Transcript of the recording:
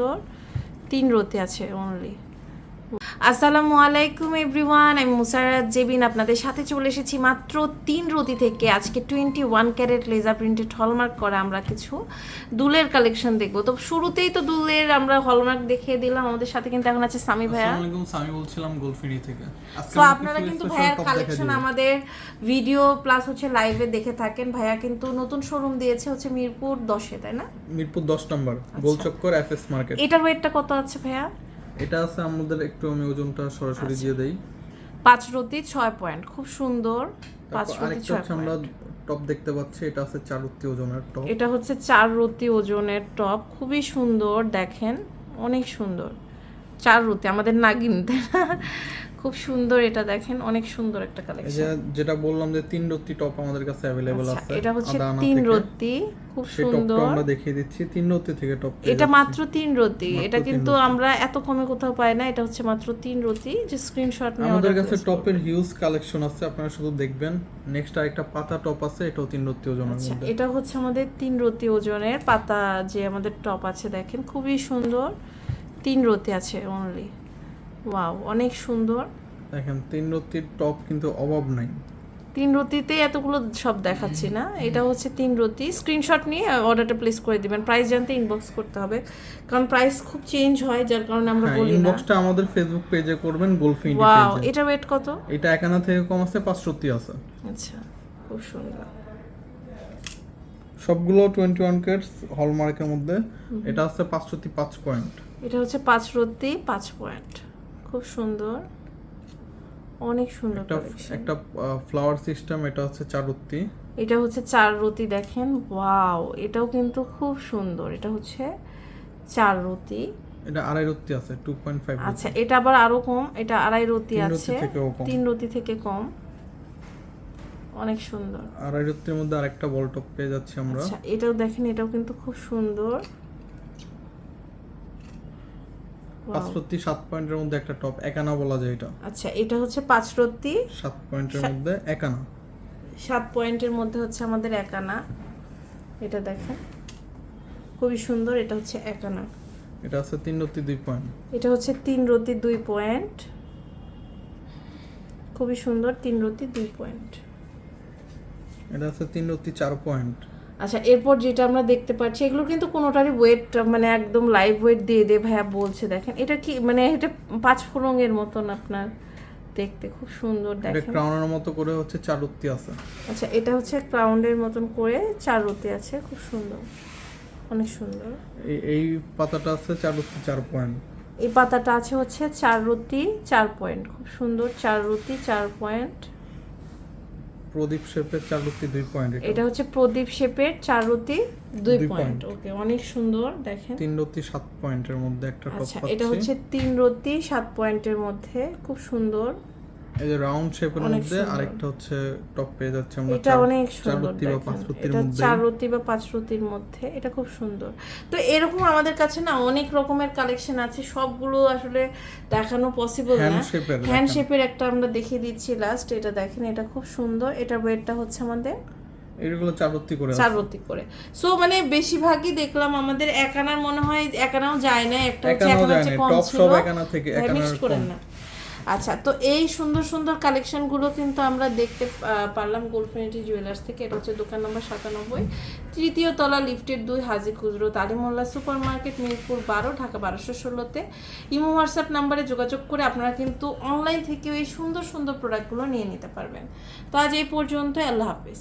সুন্দর তিন রোতে আছে অনলি আসসালামু আলাইকুম এভরিওয়ান। আমি মুসারাত জেবিন আপনাদের সাথে চলে এসেছি মাত্র তিন রতি থেকে। আজকে twenty one carat laser printed hallmark করা আমরা কিছু দুলের কালেকশন দেখব। তো শুরুতেই তো দুলের আমরা হলমার্ক দেখিয়ে দিলাম আমাদের সাথে কিন্তু এখন আছে সামি ভাইয়া। সামি বলছিলাম গোলফিনি থেকে। তো আপনারা কিন্তু ভাইয়ার কালেকশন আমাদের ভিডিও প্লাস হচ্ছে লাইভে দেখে থাকেন। ভাইয়া কিন্তু নতুন শোরুম দিয়েছে হচ্ছে মিরপুর দশে তাই না? মিরপুর 10 নম্বর আচ্ছা। গোলচক্কর এফএস মার্কেট এটার ওয়েটটা কত আছে ভাইয়া? এটা আছে আমাদের একটু আমি ওজনটা সরাসরি আচ্ছা। দিয়ে দেই। পাঁচ রতি ছয় পয়েন্ট খুব সুন্দর। পাঁচ রতি ছয় আমরা টপ দেখতে পাচ্ছি এটা আছে চারুত্তি ওজনের টপ এটা হচ্ছে চার রতি ওজনের টপ খুবই সুন্দর দেখেন অনেক সুন্দর। চার রতি আমাদের নাগিন? খুব সুন্দর এটা দেখেন অনেক সুন্দর একটা কালেকশন যেটা বললাম যে তিন রত্তি টপ আমাদের কাছে আছে আচ্ছা, এটা হচ্ছে তিন থেকে। রতি খুব সুন্দর। আমরা দেখিয়ে দিচ্ছি তিন রত্তি থেকে টপ এটা মাত্র তিন রতি মাত্র এটা কিন্তু আমরা এত কমে কোথাও পাই না এটা হচ্ছে মাত্র তিন রতি যে স্ক্রিনশট নিয়ে আমাদের কাছে টপের হিউজ কালেকশন আছে আপনারা শুধু দেখবেন। নেক্সট আরেকটা পাতা টপ আছে এটাও তিন রত্তি ওজনের আচ্ছা মধ্যে। এটা হচ্ছে আমাদের তিন রতি ওজনের পাতা যে আমাদের টপ আছে দেখেন খুবই সুন্দর। তিন রতি আছে অনলি ওয়াও অনেক সুন্দর। দেখেন তিন রত্তির টপ কিন্তু অভাব নাই। তিন রতিতে এতগুলো সব দেখাচ্ছি না। এটা হচ্ছে তিন রতি। স্ক্রিনশট নিয়ে অর্ডারটা প্লেস করে দিবেন। প্রাইস জানতে ইনবক্স করতে হবে। কারণ প্রাইস খুব চেঞ্জ হয় যার কারণে আমরা হ্যাঁ বলি না। ইনবক্সটা আমাদের ফেসবুক পেজে করবেন গোলফিন ওয়াও এটা ওয়েট কত? এটা একানা থেকে কম আছে পাঁচশোটি আছে। আচ্ছা খুব সুন্দর। সবগুলো টোয়েন্টি ওয়ান কেটস হলমার্কের মধ্যে এটা আছে পাঁচশোটি পাঁচ পয়েন্ট এটা হচ্ছে পাঁচ রতি পাঁচ পয়েন্ট খুব সুন্দর। অনেক সুন্দর একটা একটা ফ্লাওয়ার সিস্টেম এটা হচ্ছে চারুত্তি। এটা হচ্ছে চার রতি দেখেন। ওয়াও এটাও কিন্তু খুব সুন্দর। এটা হচ্ছে চার রতি এটা আড়াই রত্তি আছে টু পয়েন্ট ফাইভ আচ্ছা এটা আবার আরও কম। এটা আড়াই রতি আছে। তিন রতি থেকে কম। অনেক সুন্দর। আড়াই রত্তির মধ্যে আরেকটা বল টপ পেয়ে যাচ্ছি আমরা। আচ্ছা এটাও দেখেন এটাও কিন্তু খুব সুন্দর। পাঁচ রত্তি সাত পয়েন্টের মধ্যে একটা টপ একানা বলা যায় এটা। আচ্ছা এটা হচ্ছে পাঁচ রতি সাত পয়েন্টের মধ্যে একানা। সাত পয়েন্টের মধ্যে হচ্ছে আমাদের একানা। এটা দেখেন। খুবই সুন্দর এটা হচ্ছে একানা। এটা আছে তিন রত্তি দুই পয়েন্ট। এটা হচ্ছে তিন রতি দুই পয়েন্ট। খুবই সুন্দর তিন রতি দুই পয়েন্ট। এটা আছে তিন রত্তি চার পয়েন্ট। আচ্ছা এরপর যেটা আমরা দেখতে পাচ্ছি এগুলো কিন্তু কোনোটারই ওয়েট মানে একদম লাইভ ওয়েট দিয়ে দিয়ে ভাইয়া বলছে দেখেন। এটা কি মানে এটা পাঁচ ফোরঙের মতন আপনার দেখতে খুব সুন্দর এটা দেখেন। ক্রাউনের মতো করে হচ্ছে চার রত্তি আছে। আচ্ছা এটা হচ্ছে ক্রাউন্ডের মতন করে চার রতি আছে খুব সুন্দর অনেক সুন্দর। এই- এই পাতাটা আছে চার রত্তি চার পয়েন্ট এই পাতাটা আছে হচ্ছে চার রতি চার পয়েন্ট খুব সুন্দর চার রতি চার পয়েন্ট প্রদীপ শেপের চারুতি দুই পয়েন্ট এটা। হচ্ছে প্রদীপ শেপের চারুতি দুই পয়েন্ট ওকে অনেক সুন্দর দেখেন। তিন রতি সাত পয়েন্টের মধ্যে একটা টপ আচ্ছা এটা হচ্ছে তিন রতি সাত পয়েন্টের মধ্যে খুব সুন্দর। এই যে রাউন্ড শেপের মধ্যে আরেকটা হচ্ছে টপ পেয়ে যাচ্ছে আমরা এটা অনেক সুন্দর বা পাঁচ রত্তির মধ্যে চার রতি বা পাঁচ রতির মধ্যে এটা খুব সুন্দর। তো এরকম আমাদের কাছে না অনেক রকমের কালেকশন আছে সবগুলো আসলে দেখানো পসিবল না। হ্যান্ড শেপের একটা আমরা দেখিয়ে দিচ্ছি লাস্ট এটা দেখেন এটা খুব সুন্দর। এটা ওয়েটটা হচ্ছে আমাদের এগুলো করে করে। সো মানে বেশিরভাগই দেখলাম আমাদের একানার মনে হয় একানাও যায় না একটা হচ্ছে কম ছিল। সব একানা থেকে, হ্যাঁ, করেন না। আচ্ছা তো এই সুন্দর সুন্দর কালেকশনগুলো কিন্তু আমরা দেখতে পারলাম গোলফিনিটি জুয়েলার্স থেকে। এটা হচ্ছে দোকান নম্বর সাতানব্বই। তৃতীয় তলা লিফটের দুই হাজি খুচরো। তালিমোল্লা সুপার মার্কেট মিরপুর বারো, ঢাকা বারোশো ষোলোতে। ইমো হোয়াটসঅ্যাপ নাম্বারে যোগাযোগ করে আপনারা কিন্তু অনলাইন থেকেও এই সুন্দর সুন্দর প্রোডাক্টগুলো নিয়ে নিতে পারবেন। তো আজ এই পর্যন্ত আল্লাহ হাফিজ।